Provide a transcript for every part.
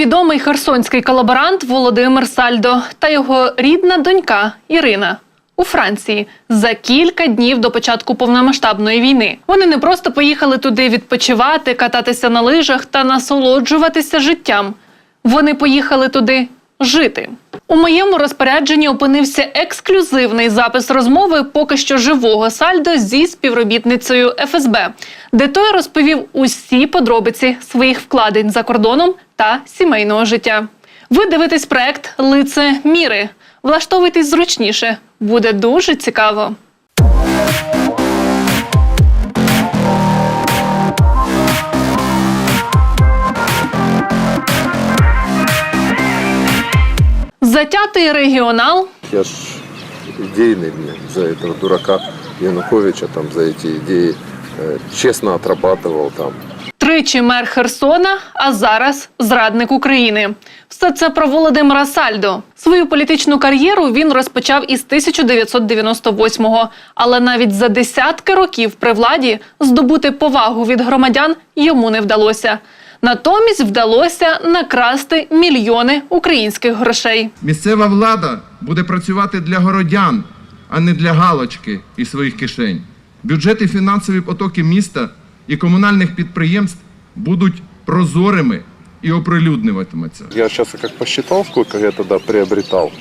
відомий херсонський колаборант Володимир Сальдо та його рідна донька Ірина. У Франції за кілька днів до початку повномасштабної війни вони не просто поїхали туди відпочивати, кататися на лижах та насолоджуватися життям. Вони поїхали туди жити. У моєму розпорядженні опинився ексклюзивний запис розмови поки що живого сальдо зі співробітницею ФСБ, де той розповів усі подробиці своїх вкладень за кордоном та сімейного життя. Ви дивитесь проект Лице міри. Влаштовуйтесь зручніше. Буде дуже цікаво. Затятий регіонал Я ж идейный мне за этого дурака Януковича, там, за эти идеи э, честно отрабатывал там. Тричі мер Херсона, а зараз зрадник України. Все це про Володимира Сальдо. Свою політичну кар'єру він розпочав із 1998-го. Але навіть за десятки років при владі здобути повагу від громадян йому не вдалося. Натомість вдалося накрасти мільйони українських грошей. Місцева влада буде працювати для городян, а не для галочки і своїх кишень. Бюджет і фінансові потоки міста і комунальних підприємств будуть прозорими і оприлюднюватимуться. Я сейчас как посчитал, сколько я тогда приобретал,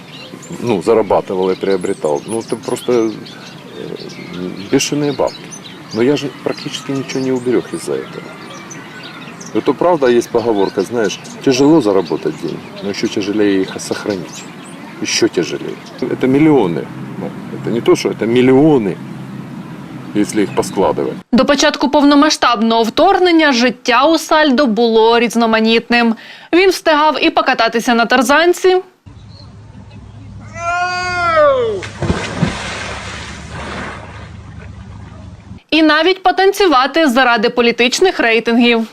ну, зарабатывал и приобретал. Ну, это просто э, бешеные бабки. Но я же практически ничего не уберег из-за этого. Это правда есть поговорка, знаешь, тяжело заработать деньги, но еще тяжелее их сохранить. Еще тяжелее. Это миллионы. Ну, Это не то, что это миллионы, если їх поскладувати. До початку повномасштабного вторгнення життя у Сальдо було різноманітним. Він встигав і покататися на тарзанці. І навіть потанцювати заради політичних рейтингів.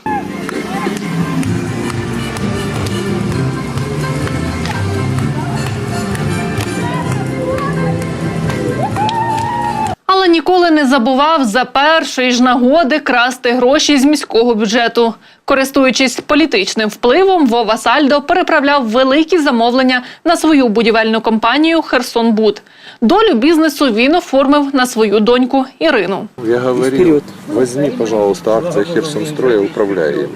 Ніколи не забував за першої ж нагоди красти гроші з міського бюджету. Користуючись політичним впливом, Вова Сальдо переправляв великі замовлення на свою будівельну компанію Херсонбуд. Долю бізнесу він оформив на свою доньку Ірину. Я говорил, возьми, пожалуйста, акции Херсонстроя, управляй ими.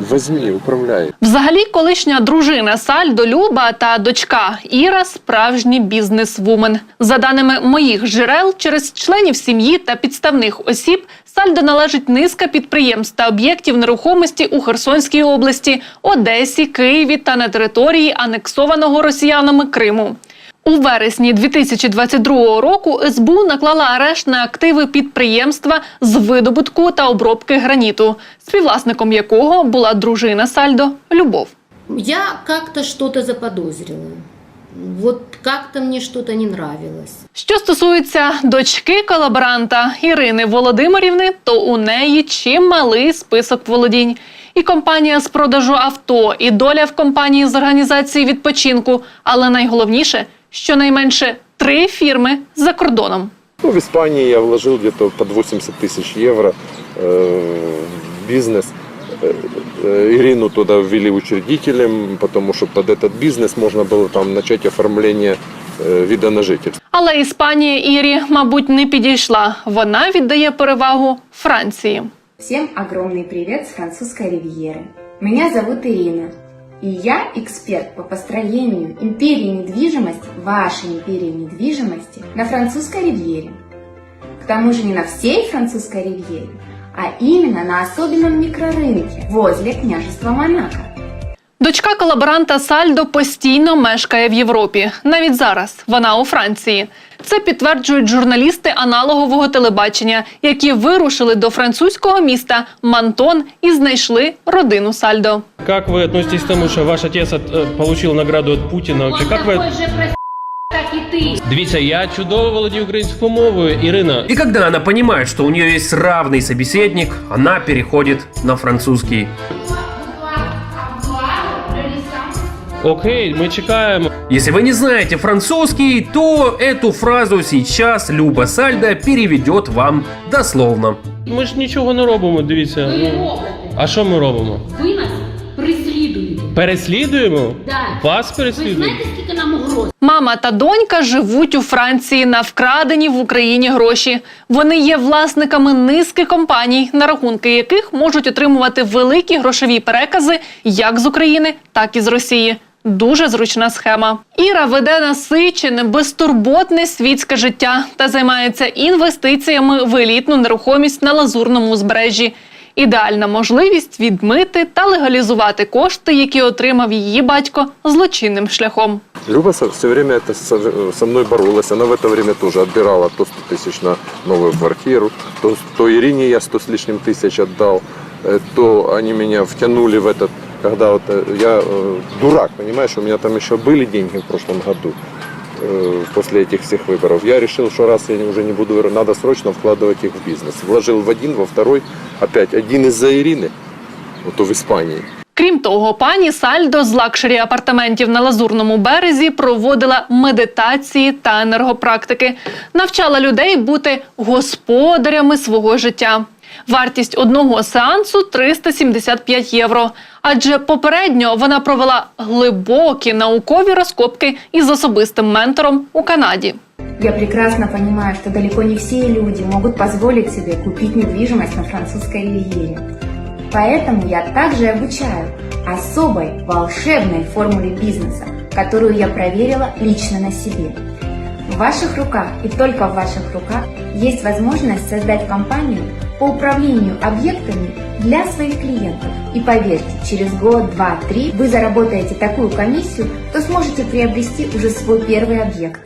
Возьми, управляй. Взагалі, колишня дружина Сальдо Люба та дочка Іра справжні бізнес-вумен. За даними моїх джерел, через членів сім'ї та підставних осіб Сальдо належить низка підприємств та об'єктів нерухомості у Херсонській області, Одесі, Києві та на території анексованого росіянами Криму. У вересні 2022 року СБУ наклала арешт на активи підприємства з видобутку та обробки граніту, співвласником якого була дружина Сальдо Любов. Я как-то что-то заподозрила. Вот как-то мне что-то не нравилось. Що стосується дочки колаборанта Ірини Володимирівни, то у неї чималий список володінь. І компанія з продажу авто, і доля в компанії з організації відпочинку. Але найголовніше, щонайменше три фірми за кордоном. Ну, в Испании я вложил где-то под 80 тысяч евро э, в бизнес. Э, э, Ирину туда ввели учредителем, потому что под этот бизнес можно было там начать оформление э, вида на жительство. Але Іспанія Ірі, мабуть, не підійшла. Вона віддає перевагу Франції. Всем огромный привет с французской ривьеры. Меня зовут Ирина, И я эксперт по построению империи недвижимости, вашей империи недвижимости на французской ривьере. К тому же не на всей французской ривьере, а именно на особенном микрорынке возле княжества Монако. Дочка колаборанта Сальдо постійно мешкає в Європі. Навіть зараз вона у Франції. Це підтверджують журналісти аналогового телебачення, які вирушили до французького міста Мантон і знайшли родину Сальдо. Как вы относитесь к тому, что ваш отец от- э, получил награду от Путина? Вообще, как вы... Дивіться, я чудово володію українською мовою, Ірина. И когда она понимает, что у нее есть равный собеседник, она переходит на французский. Окей, ми чекаємо. Если вы не знаете французский, то эту фразу сейчас Люба Сальда переведет вам дословно. Ми ж нічого не робимо, дивіться. Ви Ну, робите. а що ми робимо? Ви нас преслідуєте. Переслідуємо? Да. Вас Ви переслідуємо? знаєте, скільки нам угроз? Мама та донька живуть у Франції на вкрадені в Україні гроші. Вони є власниками низки компаній, на рахунки яких можуть отримувати великі грошові перекази як з України, так і з Росії Дуже зручна схема. Іра веде насичене, безтурботне світське життя та займається інвестиціями в елітну нерухомість на лазурному узбережжі. Ідеальна можливість відмити та легалізувати кошти, які отримав її батько злочинним шляхом. Люба все время это со, со мной боролась. Она в это время тоже отбирала то 100 тысяч на новую квартиру, то, то Ирине я 100 с лишним тысяч отдал, э, то они меня втянули в этот, когда вот э, я э, дурак, понимаешь, у меня там еще были деньги в прошлом году э, после этих всех выборов. Я решил, что раз я уже не буду, надо срочно вкладывать их в бизнес. Вложил в один, во второй, опять один из-за Ирины, вот в Испании. Крім того, пані Сальдо з лакшері апартаментів на лазурному березі проводила медитації та енергопрактики, навчала людей бути господарями свого життя. Вартість одного сеансу 375 євро. Адже попередньо вона провела глибокі наукові розкопки із особистим ментором у Канаді. Я прекрасно понимаю, что далеко не все люди могут позволить себе купить недвижимость на французской ривьере. Поэтому я также обучаю особой волшебной формуле бизнеса, которую я проверила лично на себе. В ваших руках и только в ваших руках есть возможность создать компанию по управлению объектами для своих клиентов. И поверьте, через год, два, три вы заработаете такую комиссию, что сможете приобрести уже свой первый объект.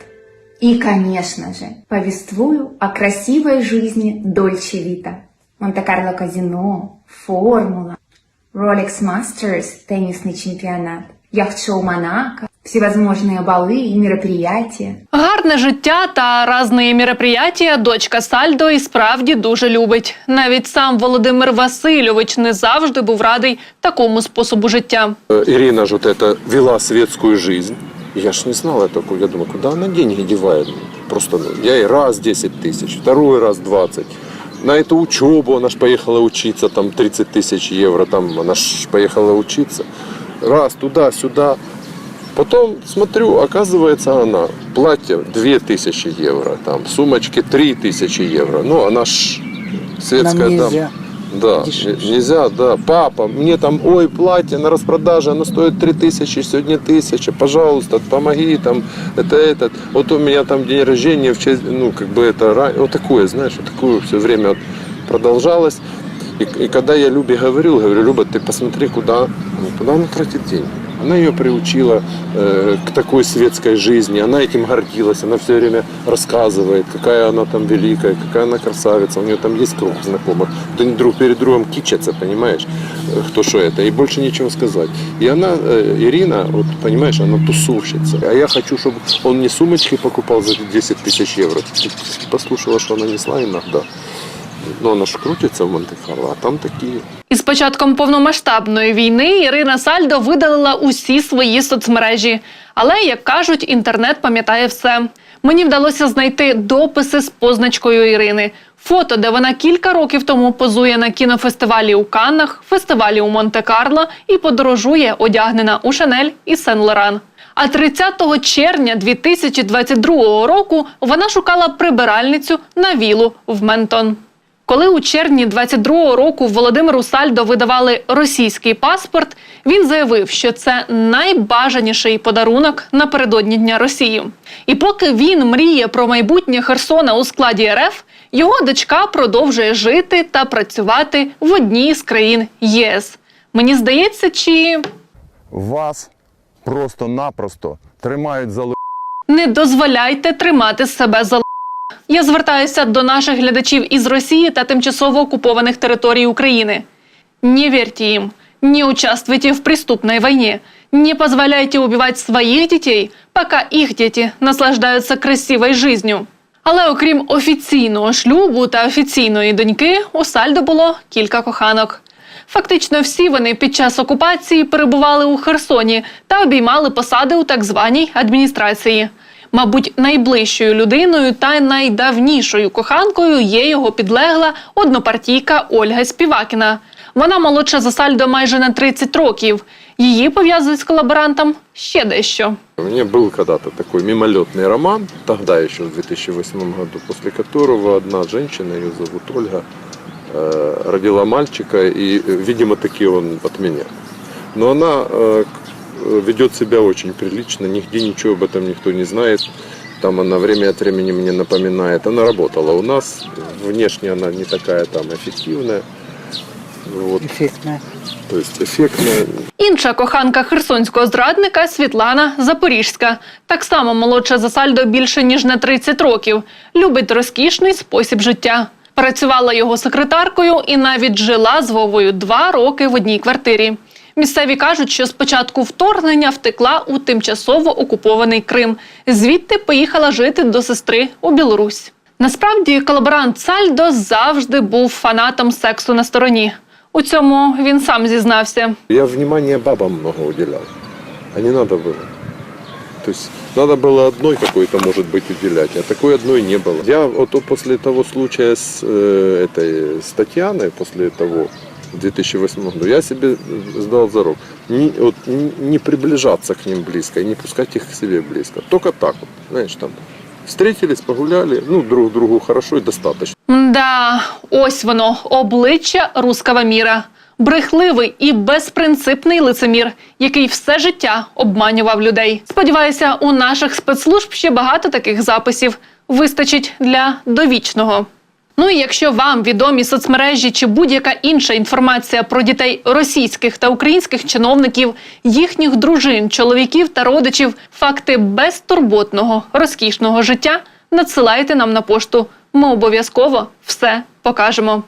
И, конечно же, повествую о красивой жизни Дольче Вита. Монте-Карло казино, формула, Rolex Masters, теннисный чемпионат, яхт-шоу Монако, всевозможные балы и мероприятия. Гарне життя та разні мероприятия дочка Сальдо і справді дуже любить. Навіть сам Володимир Васильович не завжди був радий такому способу життя. Э, Ирина же вот это вела светскую жизнь. Я ж не знала такого. Я думаю, куда она деньги девает? Просто ну, я и раз 10 тысяч, второй раз 20. На эту учебу она ж поехала учиться, там 30 тысяч евро, там она ж поехала учиться. Раз туда-сюда. Потом смотрю, оказывается, она платье 2000 евро, там сумочки 3000 евро. Ну, она ж светская Нам дама. нельзя. Да, Дешевше. не- нельзя, да. Папа, мне там, ой, платье на распродаже, оно стоит 3000, сегодня 1000, пожалуйста, помоги, там, это, этот. Вот у меня там день рождения, в честь, ну, как бы это, вот такое, знаешь, вот такое все время вот продолжалось. И, и когда я Любе говорил, говорю, Люба, ты посмотри, куда, ну, куда она тратит деньги. Она ее приучила э, к такой светской жизни, она этим гордилась, она все время рассказывает, какая она там великая, какая она красавица, у нее там есть круг знакомых. Вот они друг перед другом кичатся, понимаешь, э, кто что это, и больше нечего сказать. И она, э, Ирина, вот понимаешь, она тусовщица. А я хочу, чтобы он мне сумочки покупал за 10 тысяч евро. Ты послушала, что она несла иногда. Но она ж крутится в Монте-Карло, а там такие. Із початком повномасштабної війни Ірина Сальдо видалила усі свої соцмережі. Але, як кажуть, інтернет пам'ятає все. Мені вдалося знайти дописи з позначкою Ірини, фото, де вона кілька років тому позує на кінофестивалі у Каннах, фестивалі у Монте-Карло і подорожує одягнена у Шанель і Сен-Лоран. А 30 червня 2022 року вона шукала прибиральницю на вілу в Ментон. Коли у червні 22-го року Володимиру Сальдо видавали російський паспорт, він заявив, що це найбажаніший подарунок напередодні Дня Росії. І поки він мріє про майбутнє Херсона у складі РФ, його дочка продовжує жити та працювати в одній з країн ЄС. Мені здається, чи вас просто-напросто тримають за не дозволяйте тримати себе за. Я звертаюся до наших глядачів із Росії та тимчасово окупованих територій України. Не верьте им, не участвуйте в преступной войне, не позволяйте убивать своих детей, пока их дети наслаждаются красивой жизнью. Але окрім офіційного шлюбу та офіційної доньки, у Сальдо було кілька коханок. Фактично всі вони під час окупації перебували у Херсоні та обіймали посади у так званій адміністрації Мабуть, найближчою людиною та найдавнішою коханкою є його підлегла однопартійка Ольга Співакіна. Вона молодша за Сальдо майже на 30 років. Її пов'язують з колаборантом ще дещо. У меня был когда-то такой мимолетный роман, тогда еще в 2008 году, после которого одна женщина, ее зовут Ольга, э, родила мальчика, и, э, видимо, таки он от меня. Но она э, к- э, ведет себя очень прилично, нигде ничего об этом никто не знает. Там она время от времени мне напоминает. Она работала у нас, внешне она не такая там эффективная. Вот. То есть эффектная, Інша коханка херсонського зрадника Світлана Запорізька, так само молодша за сальдо більше ніж на 30 років, любить розкішний спосіб життя. Працювала його секретаркою і навіть жила з Вовою два роки в одній квартирі. Місцеві кажуть, що з початку вторгнення втекла у тимчасово окупований Крим. Звідти поїхала жити до сестри у Білорусь. Насправді, колаборант Сальдо завжди був фанатом сексу на стороні. У цьому він сам зізнався. Я внимание бабам много уделял, а не надо было. То есть надо было одной какой-то, может быть, уделять, а такой одной не было. Я вот после того случая с, э, этой, с Татьяной, после того, в 2008 году, я себе сдал зарок. Не, вот, не приближаться к ним близко и не пускать их к себе близко. Только так вот, знаешь, там встретились, погуляли, ну, друг другу хорошо и достаточно. Да, ось воно обличчя руского міра. Брехливий і безпринципний лицемір, який все життя обманював людей. Сподіваюся, у наших спецслужб ще багато таких записів вистачить для довічного. Ну і якщо вам відомі соцмережі чи будь-яка інша інформація про дітей російських та українських чиновників, їхніх дружин, чоловіків та родичів, факти безтурботного, розкішного життя, надсилайте нам на пошту. Ми обов'язково все покажемо.